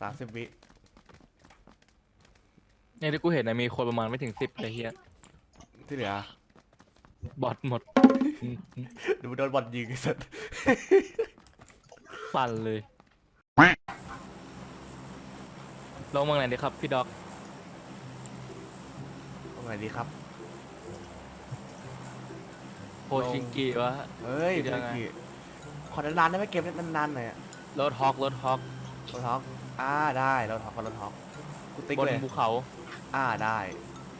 สามสิบวิเนี่ยที่กูเห็นนะมีคนประมาณไม่ถึงสิบไอ้เฮียที่เหลือ บอทหมดอืมดูโดนบอลยิงไอ้สัสปั่นเลยลงเมืองไหนดีครับพี่ด็อกตรงไหนดีครับ โฮชิงกิวะ เฮ้ยยังไงเมื่อกี้ขอนานๆได้ไหมเกมนี้นานๆหน่อยอะรถฮอกรถฮอกรถท็อก อ่าได้รถท็อกกับรถท็อกกูติ๊กบนเลยภูเขา อ่าได้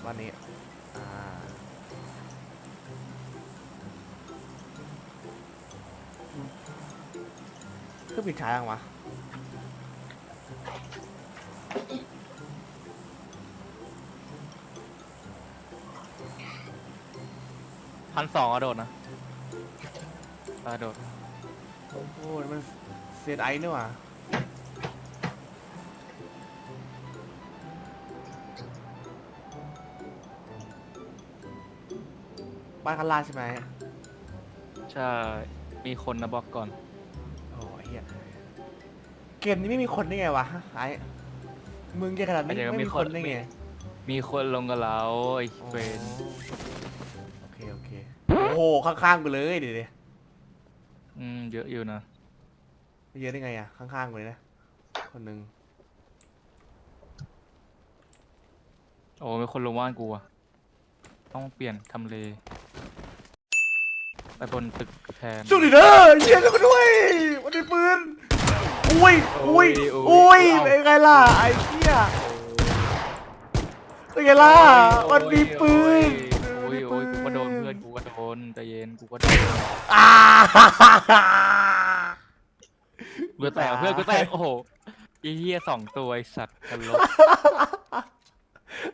วันนี้อ่าเครื่องบินช้ายังวะพันสองอะโดดนะอะโดดโอ้ยมันเซนไอนี่หว่า บ้านข้างล่างใช่ไหมใช่ มีคนนะบอกก่อน โอ้ยเฮียเกมนี้ไม่มีคนได้ไงวะไอ้มึงแกขนาดนี้อาจจะไม่มีมีคคนน ได้ไงมีคนลงกับเราไอ้เฟรนโอเคโอเคโอ้โหข้างๆกูเลยเดี๋ยวดิอืมเยอะอยู่นะ เยอะได้ไงอะข้างๆกูเลยนะคนหนึ่งโอ้มีคนลงว่านกูอะต้องเปลี่ยนทำเล ไปบนตึกแทนสุดดิเด้อเฮียกันด้วยมันมีปืนอุ้ยอุ้ยโอ้อุ้ยยโอ้ยเป็นไงล่ะไอ้เหี้ยเป็นไงล่ะมันมีปืนโอ้ยโอ้ยกูก็โดนเพื่อนกูก็โดนใจเย็นกูก็โดนอ่าเพื่อนแตกเพื่อนกูแตกโอ้โหไอ้เหี้ยสองตัวไอ้สัตว์กันลบ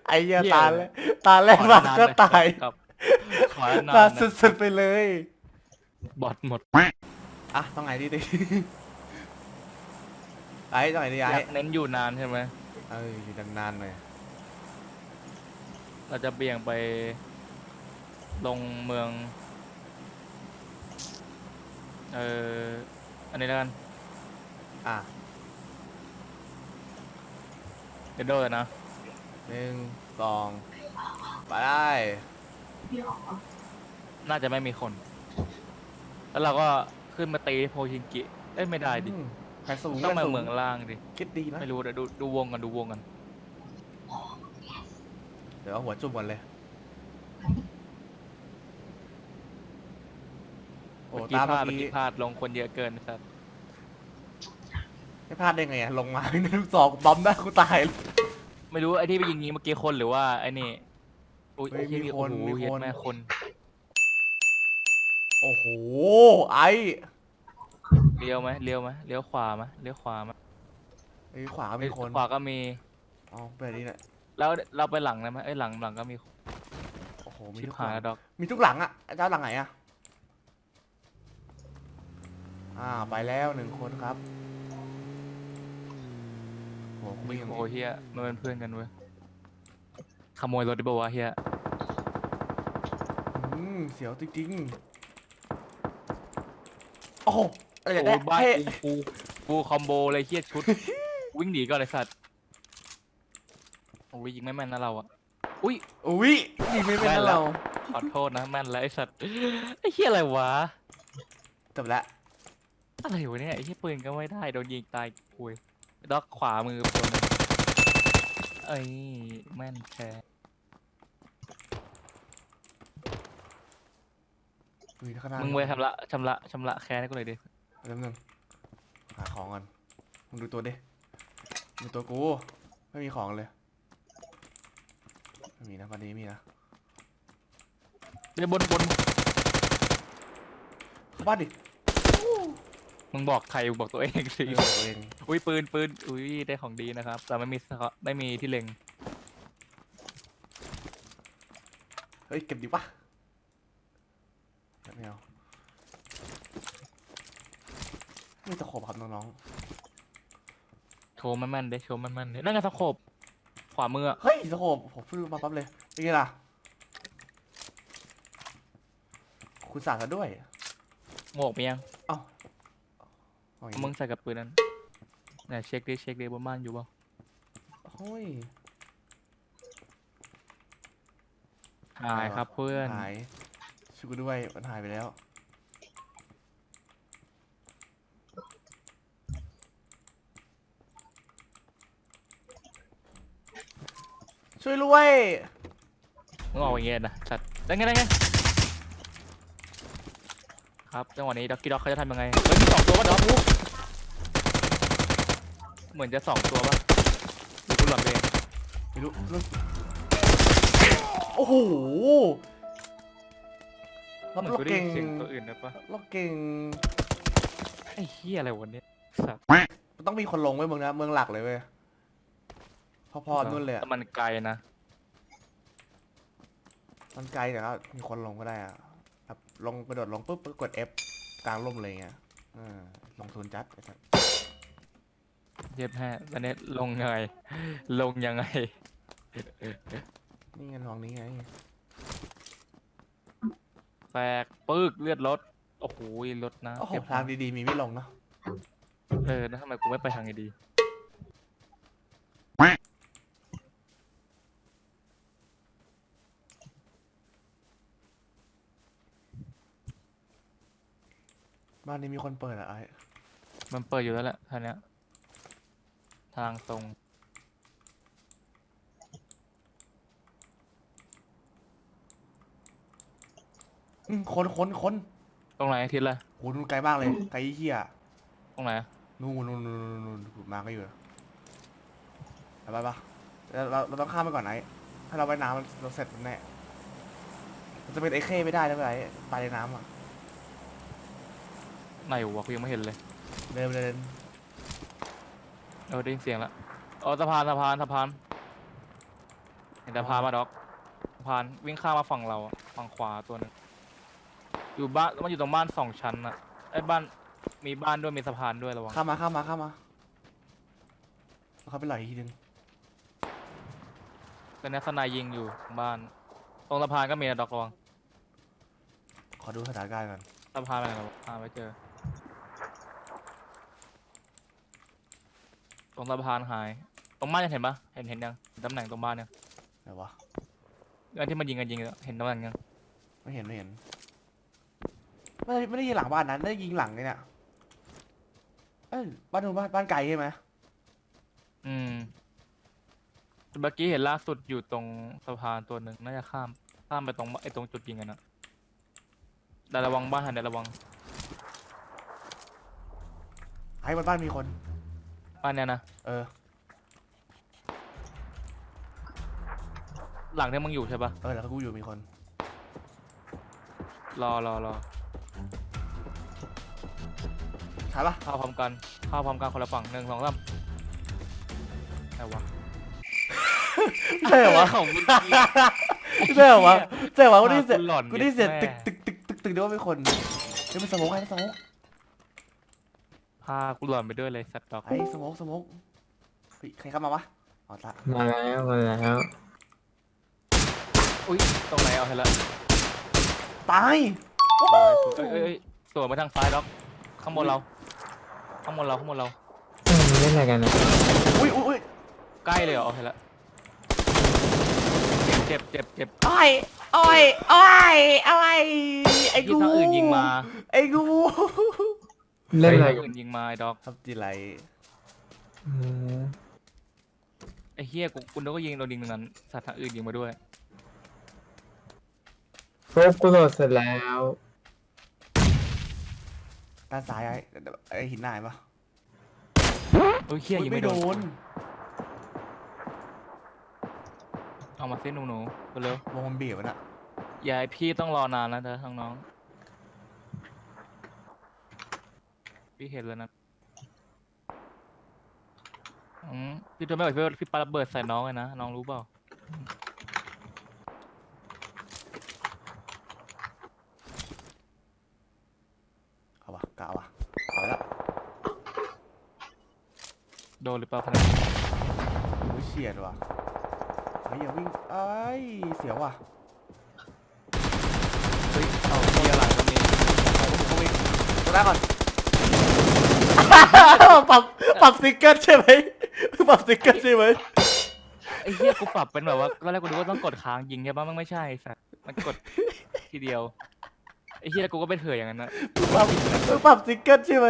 ไอ้เหี้ยเหี้ยตาแรกตาแรกมาก็ตายครับขอนานตาๆนะสุดๆไปเลย บอทหมดอะต้องไหนดีดิไอ้ต้องไหนดีอไอ้ยากเน้นอยู่นานใช่ไหมเอออยู่นานๆหน่อยเราจะเบี่ยงไป ลงเมือง เอออันนี้แล้วกันอะเดยวโดดนะหนึ่งสองไปได้ น่าจะไม่มีคน แล้วเราก็ขึ้นมาตีโพชิงกิเอ้ยไม่ได้ดิ อืมแผนสูงต้องมาแผนสูเมืองล่างดิ คิดดีนะ ไม่รู้เดี๋ยวดูดูวงกันดูวงกัน เดี๋ยวเอาหัวจุ่มก่อนเลย โอ้เมื่อกี้ตามพลาดเมื่เมื่ออกี้กี้พลาดลงคนเยอะเกินสัตว์ไม่พลาดได้ไงอะลงมา หนึ่งสองบัมได้กูตายเลย ไม่รู้ไอ้ที่ไปยิงนี้เมื่อกี้คนหรือว่าไอ้นี่อุ้ยเฮ้ยไอ้ที่มีนี่คโอ้นโหมีเหี้ยคนแม่คนโอ้โห ไอ้เลี้ยวไหมเลี้ยวไหมเลี้ยวขวาไหมเลี้ยวขวาไหมไอ้ยขวาก็มีคนขวาก็มีอ๋อไปนี่แหละแล้วเราไปหลังได้ไหมเอ้ยหลังหลังก็มีโอ้โหมีชิบทุกหหายลังแล้วดอกมีทุกหลังอะเจ้าหลังไหนอะอ่าไปแล้วหนึ่งคนครับโอ้โหกูมียังโอ้เฮียมันเป็นเพื่อนกันเว้ยขโมยรถดิบวะเฮียอืมเสียวจริงๆ โอ้โหอะไรโอ้เนี่ยยบ้านเท่กูกูกูคอมโบเลยเฮียชุด วิ่งหนีก่อนเลยสัตว์โอ้ยยิงไม่แม่นนะเราอะอุ้ย อุ้ยยิงไม่เป็นแม่นนะแล้ว เราขอโทษนะแม่นแล้วไอ้สัตว์ไอ้เฮียอะไรวะจบแล้วอะไรวะเนี่ยไอ้เฮียปืนก็ไม่ได้โดนยิงตายคุยด็อกขวามือตัวหนึงเอ้ยแม่นแท้อุ้ ยข้างหน้ามึงไปชำระชำระชำระแค้นให้กูเลยดิแป๊บนึงหาของก่อน มึงดูตัวดิดูตัวกู ไม่มีของเลยไม่มีนะวันนี้ไม่มีนะเดี๋ยวบนบนเข้าบ้านดิมึงบอกใครมึงบอกตัวเองสิเรื่องตัวเองอุ้ยปืนปืนอุ้ยได้ของดีนะครับ แต่ไม่มีสกอไม่มีที่เล็ง เฮ้ยเก็บดีปะ ไม่เอาไม่ตะขบครับน้องโชว์มันแม่นๆเด้โชว์มันแม่นๆเด้นั่นไงสะโขบขวามืออะๆ เฮ้ยตะขบผมพูดมาปั๊บเลยเป็นไงล่ะ คุณสาดซะด้วย หมวกมียังเอ้าเอาอย่างมึงี้งใส่กับปืนนั้นเนี่ยเช็คดิเช็คดิบนบ้านอยู่เปล่าโอ้ย หายครับเพื่อน หาย ช่วยกูด้วยมันหายไปแล้ว ช่วยด้วยมึงออกอย่างเงี้ยนะสัตว์ได้ไงได้ไงครับจังหวะนี้ด็อกกี้ด็อกเขาจะทำยังไงเฮ้ยมีสองตัวปะด็อกเหมือนจะสองตัวปะหรือกูหลอนไปเองไม่รู้รู้โอ้โห เราเหมือนเรากูได้เก่ยิงนเสียงตัวอื่นนะปะเราเก่งไอ้เหี้ยอะไรวันนี้สัตว์มันต้องมีคนลงไว้เมืองนะเมืองหลักเลยเว้ยพอๆนู่นเลยอะแต่มันไกลนะมันไกลแต่ก็มีคนลงก็ได้อะแบบลงกระโดดลงปุ๊บกด F กลางร่มเลยเงี้ยเออลงทุนจัดไอ้สัสเย็บแฮ่วันนี้ลงยังไง ลงยังไง นี่ไงลองนี้ไง แตกปึกเลือดรถโอ้โหรถนะโอ้โหเก็บทางดีๆ มีไม่ลงเนาะเออแล้วทำไมกูไม่ไปทางนี้ดีบ้านนี้มีคนเปิดอะไอ้มันเปิดอยู่แล้วแหละทางเนี้ยทางตรง อืมคนคนคนตรงไหนทิศละโหนู่นไกลมากเลยไกลเหี้ยตรงไหนนู่นนู่นนู่นนู่นนู่นนู่นมาก็อยู่ไปไปปะเราเราเราต้องข้ามไปก่อนไอ้ถ้าเราไปน้ำเราเสร็จแน่มันจะเป็นไอ้เข้ไม่ได้แล้วไอ้ตายในน้ำอะไหนวะกูยังไม่เห็นเลยเดินเดินเออได้ยินเสียงละอ๋อสะพานสะพานสะพานเห็นสะพานมาด็อกสะพานวิ่งข้ามมาฝั่งเราอะฝั่งขวาตัวหนึง อยู่บ้านมันอยู่ตรงบ้านสองชั้นอะไอ้บ้านมีบ้านด้วยมีสะพานด้วยระวังข้ามมาข้ามมาข้ามมาเขาไปหล่อยอีกทีนึงแต่เนี้ยสนายยิงอยู่ตรงบ้าน ตรงสะพานก็มีนะด็อกระวังขอดูสถานการณ์ก่อนสะพานไปไหนแล้ววะหาไม่เจอ ตรงสะพานหาย ตรงบ้านยังเห็นปะเห็นเห็นยังเห็นตำแหน่งตรงบ้านยังไหนวะอันที่มันยิงกันยิงอะเห็นตำแหน่งยังไม่เห็นไม่เห็น ไม่ได้ไม่ได้ยิงหลังบ้านนั้นได้ยิงหลังไอ้เนี่ยเอ้ยบ้านนู้นบ้านบ้านไกลใช่ไหมอืมแต่เมื่อกี้เห็นล่าสุดอยู่ตรงสะพานตัวหนึ่งน่าจะข้าม ข้ามไปตรงไอ้ตรงจุดยิงกันนะแต่ระวังบ้านหันเดี๋ยวระวังไอ้บนบ้านมีคน บ้านเนี้ยนะเออหลังที่มึงอยู่ใช่ปะเออแล้วก็กูอยู่มีคนรอรอรอ ใช่ปะเข้าพร้อมกันเข้าพร้อมกันคนละฝั่งหนึ่งสองสามแต่วะใช่เหรอวะของมึง ใช่เหรอวะใช่เหรอวะกูได้ยินเสียงหลอนกูได้ยินเสียงแม่ ตึกตึกตึกตึกตึกเดี๋ยวว่าเป็นคนเดี๋ยวเป็นสโมกไอ้สโมกพากูหลอนไปด้วยเลยสัตว์ดอกไอ้สโมกสโมกเฮ้ยใครเข้ามาวะอ๋อละมาแล้วมาแล้วอุ้ยตรงไหนเอาเห็นละตายเอ้ยเอ้ยเอ้ยสวนไปทางซ้ายดอกข้างบนเรา ข้างบนเราข้างบนเราเอ้ยมันเล่นอะไรกันนะอุ้ยอุ้ยอุ้ยใกล้เลยเหรอเอาเห็นละเจ็บเจ็บเจ็บอ้อยอ้อยอ้อยอ้อยไอ้ที่กูทางอื่นยิงมาไอ้กูเล่นอะไรทางกันอื่นยิงมาไอ้ดอกทับจีไรอืมไอ้เฮียกูกูนึกว่ายิงโดนยิงตรงนั้นสัตว์ทางอื่นยิงมาด้วยครบกูโหลดเสร็จแล้ว ด้านซ้ายไอ้ไอ้หินหน้าเห็นปะโอ้ยเฮียอุ๊ยิยงไม่ไม่โดโดนนเอามาเส้นหนูหนูเร็ววงมันบีบมันอะๆอย่าให้พี่ต้องรอนานนะเธอทั้งน้อง พี่เห็นแล้วนะอืมพี่จะไม่ไหวพี่พี่ปาระเบิดใส่น้องเลยนะ น้องรู้เปล่าเอาวะกะเอาวะเอาละ โดนหรือเปล่าพนักอุ้ยเฉียดว่ะไอ้ยอย่าวิ่งไอ้ยเสียวว่ะเฮ้ยเอาเฮียหลังตรงนี้เขาวิ่งตัวแรกก่อนปรับปรับสติ๊กเกอร์ใช่ไหมปรับสติ๊กเกอร์ใช่ไหมไอ้เหี้ยกูปรับเป็นแบบว่าตอนแรกกูนึกว่าต้องกดค้างยิงใช่ปะมันไม่ใช่สัตว์มันกดทีเดียวไอ้เหี้ยแล้วกูก็ไปเถื่ออย่างนั้นนะปรับปรับสติ๊กเกอร์ใช่ไหม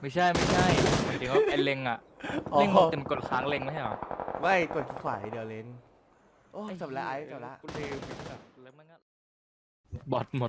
ไม่ใช่ไม่ใช่ หมายถึงว่าไอ้เล็งอะอ๋อ เล็งบอกจะมันกดค้างเล็งไม่ใช่เหรอไม่กดคลิกขวาเดียวเลนโอ้จบแล้วไอ้จบแล้วกูลืมไปสัตว์แล้วมันก็บอทหมด